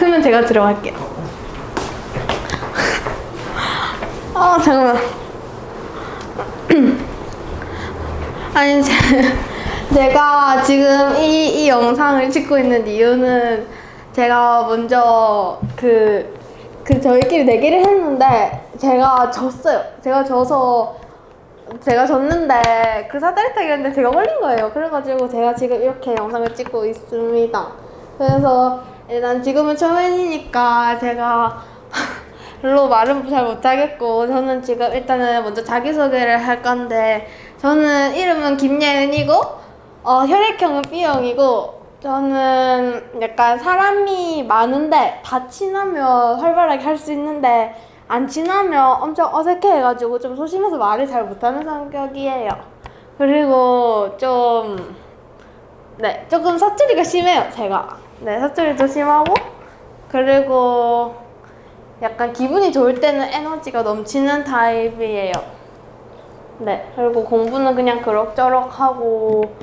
크면 제가 들어갈게요. 아 잠깐만. 아니 제, 제가 지금 이, 이 영상을 찍고 있는 이유는 제가 먼저 그, 그 저희끼리 내기를 했는데 제가 졌어요. 제가 져서 제가 졌는데 그 사다리 타기였는데 제가 걸린 거예요. 그래가지고 제가 지금 이렇게 영상을 찍고 있습니다. 그래서 일단 지금은 초면이니까 제가 별로 말은 잘 못하겠고 저는 지금 일단은 먼저 자기소개를 할 건데 저는 이름은 김예은이고 어, 혈액형은 B형이고 저는 약간 사람이 많은데 다 친하면 활발하게 할 수 있는데 안 친하면 엄청 어색해가지고 좀 소심해서 말을 잘 못하는 성격이에요. 그리고 좀 네, 조금 사투리가 심해요, 제가. 네, 사투리도 심하고, 그리고 약간 기분이 좋을 때는 에너지가 넘치는 타입이에요. 네, 그리고 공부는 그냥 그럭저럭 하고,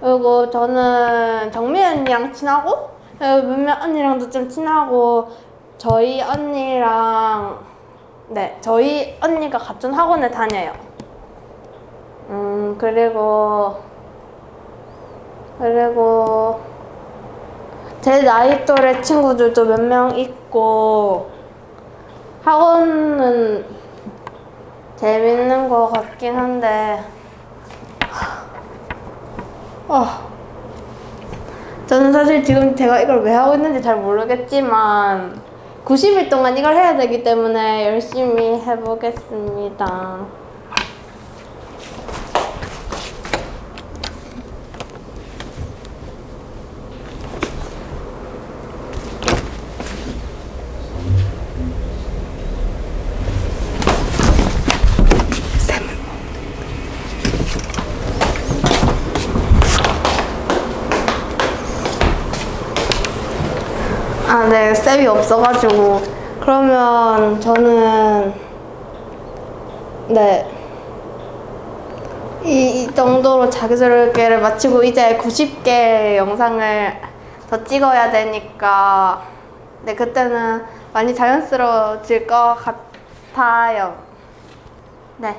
그리고 저는 정미 언니랑 친하고, 문면 언니랑도 좀 친하고, 저희 언니랑, 네, 저희 언니가 같은 학원에 다녀요. 음, 그리고, 그리고 제 나이 또래 친구들도 몇 명 있고 학원은 재밌는 것 같긴 한데 아 저는 사실 지금 제가 이걸 왜 하고 있는지 잘 모르겠지만 90일 동안 이걸 해야 되기 때문에 열심히 해보겠습니다. 아, 네, 쌤이 없어가지고. 그러면 저는, 네. 이, 이 정도로 자기소개를 마치고 이제 90개 영상을 더 찍어야 되니까, 네, 그때는 많이 자연스러워질 것 같아요. 네.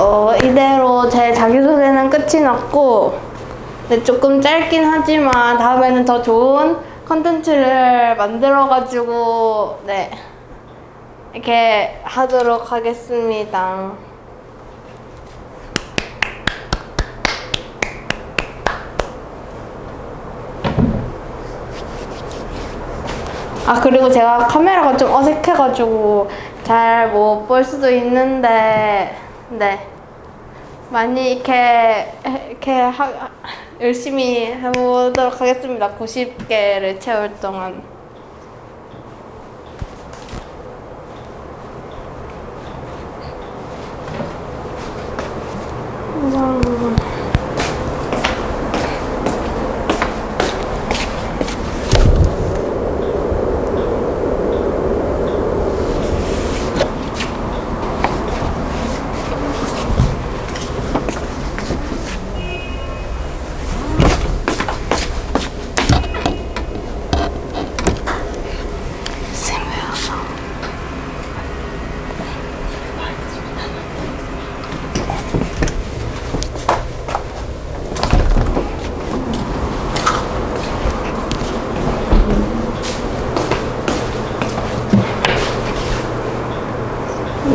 어, 이대로 제 자기소개는 끝이 났고, 네, 조금 짧긴 하지만 다음에는 더 좋은 컨텐츠를 만들어가지고, 네, 이렇게 하도록 하겠습니다. 아 그리고 제가 카메라가 좀 어색해가지고 잘 못 볼 수도 있는데 네 많이 이렇게 이렇게 하, 열심히 해보도록 하겠습니다. 90개를 채울 동안.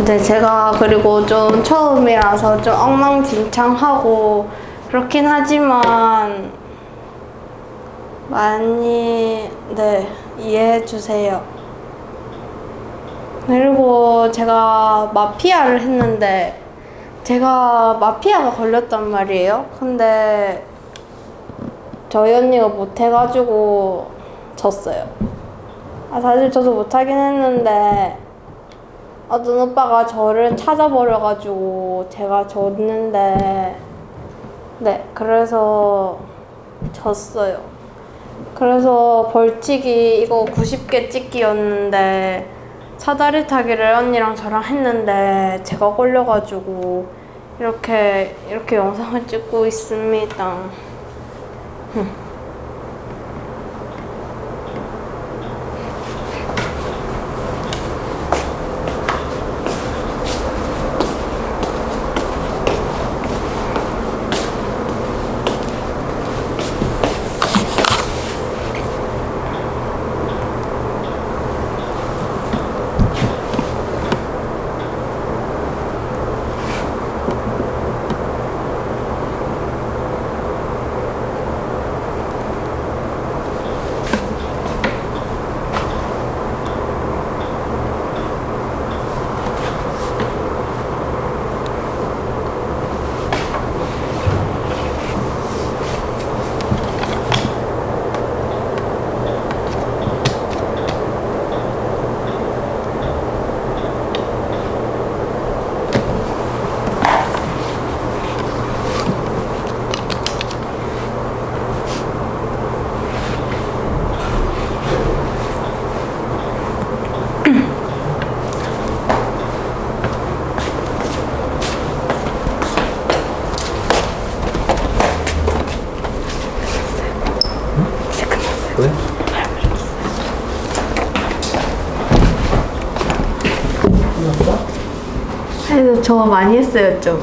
음. 네, 제가 그리고 좀 처음이라서 좀 엉망진창하고 그렇긴 하지만 많이 네 이해해 주세요. 그리고 제가 마피아를 했는데 제가 마피아가 걸렸단 말이에요. 근데 저희 언니가 못해가지고 졌어요. 아, 사실 저도 못하긴 했는데 어떤 오빠가 저를 찾아버려가지고 제가 졌는데 네 그래서 졌어요. 그래서 벌칙이 이거 90개 찍기였는데 사다리 타기를 언니랑 저랑 했는데 제가 걸려가지고 이렇게 이렇게 영상을 찍고 있습니다. 저 많이 했어요 좀.